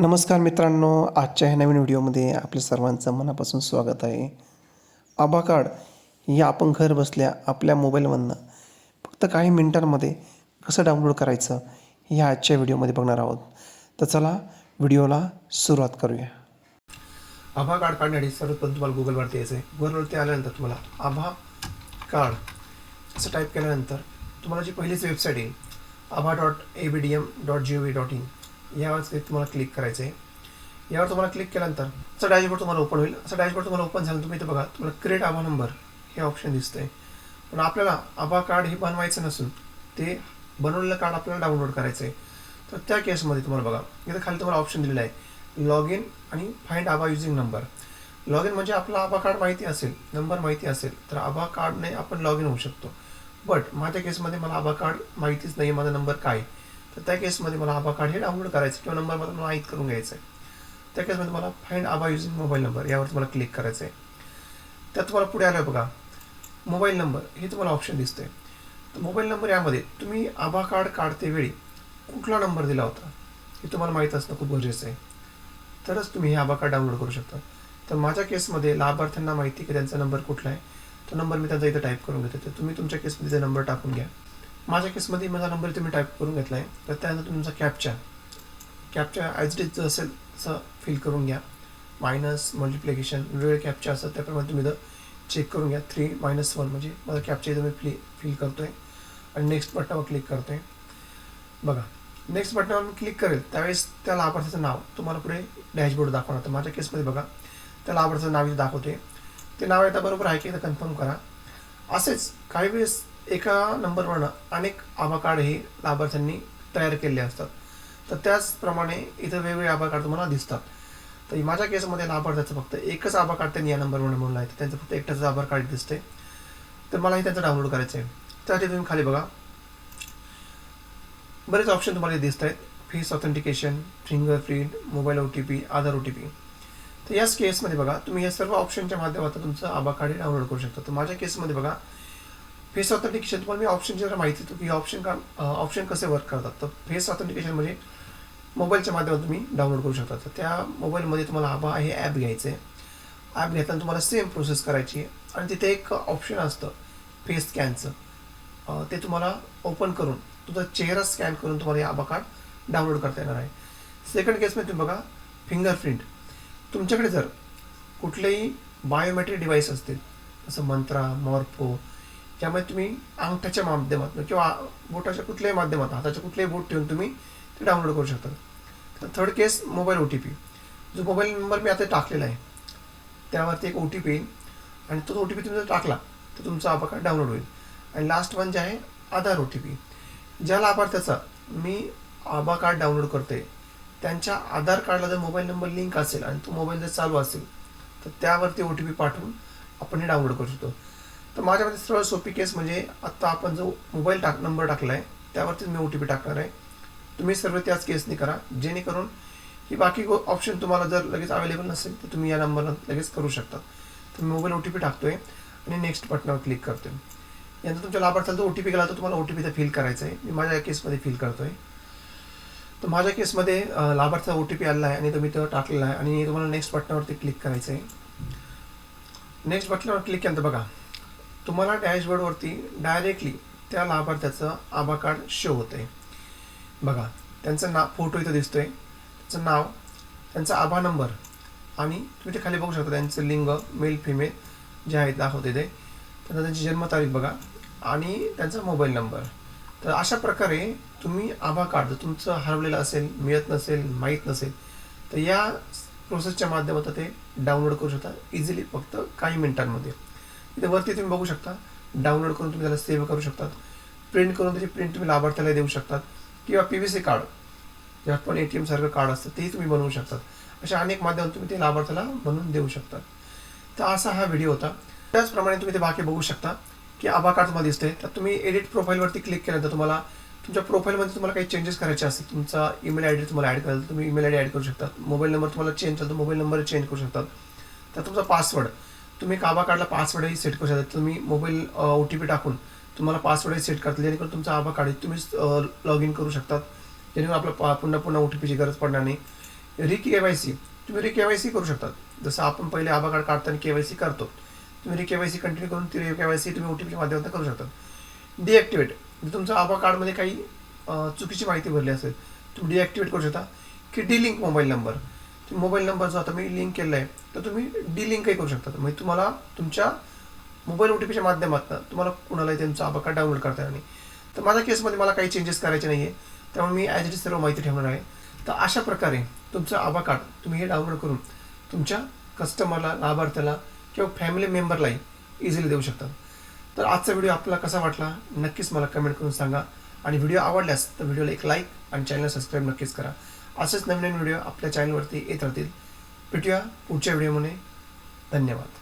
नमस्कार मित्रांनो आजच्या ह्या नवीन व्हिडिओमध्ये आपल्या सर्वांचं मनापासून स्वागत आहे. आभा कार्ड हे आपण घर बसल्या आपल्या मोबाईलमधनं फक्त काही मिनिटांमध्ये कसं डाउनलोड करायचं हे आजच्या व्हिडिओमध्ये बघणार आहोत. तर चला व्हिडिओला सुरुवात करूया. आभा कार्ड काढण्यासाठी सर्वप्रथम तुम्हाला गुगलवरती यायचं आहे गुगलवरती आल्यानंतर तुम्हाला आभा कार्ड असं टाईप केल्यानंतर तुम्हाला जी पहिलीच वेबसाईट आहे Abha dot A B D M dot G O V dot in यावर ते तुम्हाला क्लिक करायचं आहे यावर तुम्हाला क्लिक केल्यानंतर असं डॅशबोर्ड तुम्हाला ओपन होईल. असं डॅशबोर्ड तुम्हाला ओपन झालं तुम्ही इथे बघा तुम्हाला क्रिएट आभा नंबर हे ऑप्शन दिसतं आहे पण आपल्याला आभा कार्ड हे बनवायचं नसून ते बनवलेलं कार्ड आपल्याला डाउनलोड करायचं आहे तर त्या केसमध्ये तुम्हाला बघा इथं खाली तुम्हाला ऑप्शन दिलेला आहे. लॉग इन आणि find Abha using number log in म्हणजे आपला आभा कार्ड माहिती असेल नंबर माहिती असेल तर आभा कार्डने आपण लॉग इन होऊ शकतो. बट माझ्या केसमध्ये मला आभा कार्ड माहितीच नाही माझा नंबर काय आहे. तर त्या केसमध्ये मला आभा कार्ड हे डाउनलोड करायचं किंवा नंबर मला माहीत करून घ्यायचं आहे त्या केसमध्ये मला फाईंड आभा युझिंग मोबाईल नंबर यावर तुम्हाला क्लिक करायचं आहे त्यात तुम्हाला पुढे आलं बघा मोबाईल नंबर हे तुम्हाला ऑप्शन दिसतंय. तर मोबाईल नंबर यामध्ये तुम्ही आभा कार्ड काढते वेळी कुठला नंबर दिला होता हे तुम्हाला माहीत असणं खूप गरजेचं आहे. तरच तुम्ही हे आभा कार्ड डाउनलोड करू शकता. तर माझ्या केसमध्ये लाभार्थ्यांना माहिती की त्यांचा नंबर कुठला आहे. तो नंबर मी त्यांचा इथं टाईप करून घेतो. तर तुम्ही तुमच्या केसमध्ये नंबर टाकून घ्या. माझ्या केसमध्ये माझा नंबर तुम्ही टाईप करून घेतला आहे तर त्यानंतर तुमचा captcha captcha as it is असेल तसं फिल करून घ्या. मायनस मल्टिप्लिकेशन वेळ कॅपच्या असतात त्याप्रमाणे तुम्ही इथं चेक करून घ्या. थ्री मायनस वन म्हणजे माझा कॅपच्या इथं मी फ्ली फिल करतो आहे आणि नेक्स्ट बटनावर क्लिक करतो आहे बघा. नेक्स्ट बटनावर मी क्लिक करेल. त्यावेळेस त्या लाभार्थ्याचं नाव तुम्हाला पुढे डॅशबोर्ड दाखवणार. तर माझ्या केसमध्ये बघा. त्या लाभार्थ्याचं नाव इथे दाखवते ते नाव येतं बरोबर आहे की इथं कन्फर्म करा. असेच काही वेळेस एका नंबरवरनं अनेक आभा कार्ड हे लाभार्थ्यांनी तयार केलेले असतात. तर त्याचप्रमाणे इथं वेगवेगळे आभा कार्ड तुम्हाला दिसतात. तर माझ्या केसमध्ये लाभार्थ्याचं फक्त एकच आभा कार्ड त्यांनी या नंबरवरून म्हणून आहे. तर त्यांचं फक्त एकटाच आधार कार्ड दिसते तर मलाही त्यांचं डाउनलोड करायचं आहे. त्यासाठी तुम्ही खाली बघा. बरेच ऑप्शन तुम्हाला दिसत आहेत face authentication fingerprint mobile O T P Aadhaar O T P. तर याच केसमध्ये बघा तुम्ही या सर्व ऑप्शनच्या माध्यमातून तुमचं आभा कार्ड डाउनलोड करू शकता. तर माझ्या केसमध्ये बघा फेस ऑथेंटिकेशन तुम्हाला मी ऑप्शनची जर माहिती देतो की ऑप्शन का ऑप्शन कसे वर्क करतात? तर फेस ऑथेंटिकेशन म्हणजे मोबाईलच्या माध्यमातून तुम्ही डाउनलोड करू शकता. तर त्या मोबाईलमध्ये तुम्हाला आबा हे ॲप घ्यायचं आहे ॲप घेताना तुम्हाला सेम प्रोसेस करायची आहे. आणि तिथे एक ऑप्शन असतं फेस स्कॅनचं ते तुम्हाला ओपन करून तुझा चेहरा स्कॅन करून तुम्हाला हे आबा कार्ड डाउनलोड करता येणार आहे. सेकंड केसमध्ये तुम्ही बघा फिंगरप्रिंट तुमच्याकडे जर कुठलेही बायोमेट्रिक डिव्हाइस असतील जसं मंत्रा मॉर्फो त्यामुळे तुम्ही अंगठ्याच्या माध्यमातून किंवा बोटाच्या कुठल्याही माध्यमात हाताच्या कुठल्याही बोट ठेवून तुम्ही ते डाउनलोड करू शकता. तर third case mobile O T P जो मोबाईल नंबर मी आता टाकलेला आहे त्यावरती एक ओ टी पी येईल आणि तो ओ टी पी तुम्ही जर टाकला तर तुमचा आभा कार्ड डाउनलोड होईल. आणि लास्ट वन जे आहे आधार ओ टी पी ज्या लाभार्थ्याचा मी आभा कार्ड डाउनलोड करते त्यांच्या आधार कार्डला जर मोबाईल नंबर लिंक असेल आणि तो मोबाईल जर चालू असेल तर त्यावरती ओ टी पी पाठवून आपण हे डाउनलोड करू शकतो. तर माझ्यामध्ये सरळ सोपी केस म्हणजे आत्ता आपण जो मोबाईल टाक नंबर टाकला आहे त्यावरतीच मी ओ टी पी टाकणार आहे. तुम्ही सर्व त्याच केसनी करा. जेणेकरून ही बाकी ऑप्शन तुम्हाला जर लगेच अवेलेबल नसेल तर तुम्ही या नंबरला लगेच करू शकता. तर मी मोबाईल ओ टी पी टाकतोय आणि नेक्स्ट बटनावर क्लिक करतोय. यानंतर तुमच्या लाभार्थ्याला जो ओ टी पी गेला तर तुम्हाला ओ टी पी फिल करायचा आहे. मी माझ्या केसमध्ये फिल करतोय. तर माझ्या केसमध्ये अं, लाभार्थ्याचा ओ टी पी आलेला आहे आणि तुम्ही तो टाकलेला आहे. आणि तुम्हाला नेक्स्ट बटनावरती क्लिक करायचं आहे. नेक्स्ट बटनावर क्लिक केल्यानंतर बघा तुम्हाला डॅशबोर्डवरती डायरेक्टली त्या लाभार्थ्याचं आभा कार्ड शो होतं आहे बघा त्यांचं नाव फोटो इथं दिसतो आहे त्यांचं नाव त्यांचा आभा नंबर आणि तुम्ही ते खाली बघू शकता त्यांचं लिंग मेल फिमेल जे आहेत दाखवते ते. त्यांना त्यांची जन्मतारीख बघा आणि त्यांचा मोबाईल नंबर तर अशा प्रकारे तुम्ही आभा कार्ड जर तुमचं हरवलेलं असेल मिळत नसेल माहीत नसेल तर या प्रोसेसच्या माध्यमातून ते डाउनलोड करू शकता. इझिली फक्त काही मिनिटांमध्ये. इथे वरती तुम्ही बघू शकता. डाउनलोड करून तुम्ही त्याला सेव्ह करू शकतात. प्रिंट करून त्याची प्रिंट तुम्ही लाभार्थ्याला देऊ शकतात. किंवा पी व्ही सी कार्ड जे आपण ए टी एमसारखं कार्ड असतं तेही तुम्ही बनवू शकतात. अशा अनेक माध्यम तुम्ही ते लाभार्थ्याला बनवून देऊ शकतात. तर असा हा व्हिडिओ होता. त्याचप्रमाणे तुम्ही ते बाकी बघू शकता की आभा कार्ड तुम्हाला दिसते तर तुम्ही एडिट प्रोफाईलवरती क्लिक केल्यानंतर तुम्हाला तुमच्या प्रोफाईलमध्ये तुम्हाला काही चेंजेस करायचे असतील. तुमचा ईमेल आय डी तुम्हाला ॲड करायला तुम्ही ईमेल आय डी ॲड करू शकतात. मोबाईल नंबर तुम्हाला चेंज झाला तर मोबाईल नंबर चेंज करू शकतात. तर तुमचा पासवर्ड तुम्ही काबा कार्डला पासवर्डही सेट करू शकता. तुम्ही मोबाईल ओ टी पी टाकून तुम्हाला पासवर्डही सेट करता जेणेकरून तुमचा आभा कार्ड तुम्ही लॉग इन करू शकतात. जेणेकरून आपलं पा- पुन्हा पुन्हा ओ टी पीची गरज पडणार नाही. री के वाय सी. तुम्ही री के वाय सी करू शकतात. जसं आपण पहिले आभा कार्ड काढताना के वाय सी करतो. तुम्ही री के वाय सी कंटिन्यू करून ती री के वाय सी तुम्ही ओ टी पीच्या माध्यमातून करू शकतात. डिॲक्टिवेट म्हणजे जर तुमच्या आभा कार्डमध्ये काही चुकीची माहिती भरली असेल तुम्ही डिॲक्टिवेट करू शकता. की delink mobile number. Mobile number जो आता मी लिंक केलेला आहे तर तुम्ही डी लिंकही करू शकता. म्हणजे तुम्हाला तुमच्या मोबाईल ओ टी पीच्या माध्यमातून तुम्हाला कुणालाही त्यांचा आभा कार्ड डाउनलोड करता येणार नाही. तर माझ्या केसमध्ये मला काही चेंजेस करायचे नाही आहे त्यामुळे मी ॲज इट इज सर्व माहिती ठेवणार आहे. तर अशा प्रकारे तुमचं आभा कार्ड तुम्ही हे डाउनलोड करून तुमच्या कस्टमरला लाभार्थ्याला किंवा फॅमिली मेंबरलाही इझिली देऊ शकता. तर आजचा व्हिडिओ आपल्याला कसा वाटला? नक्कीच मला कमेंट करून सांगा. आणि व्हिडिओ आवडल्यास तर व्हिडिओला एक लाईक आणि चॅनल सबस्क्राईब नक्कीच करा. असेच नवीन नवीन व्हिडिओ आपल्या चॅनलवरती येत राहतील. भेटूया पुढच्या व्हिडिओमध्ये. धन्यवाद.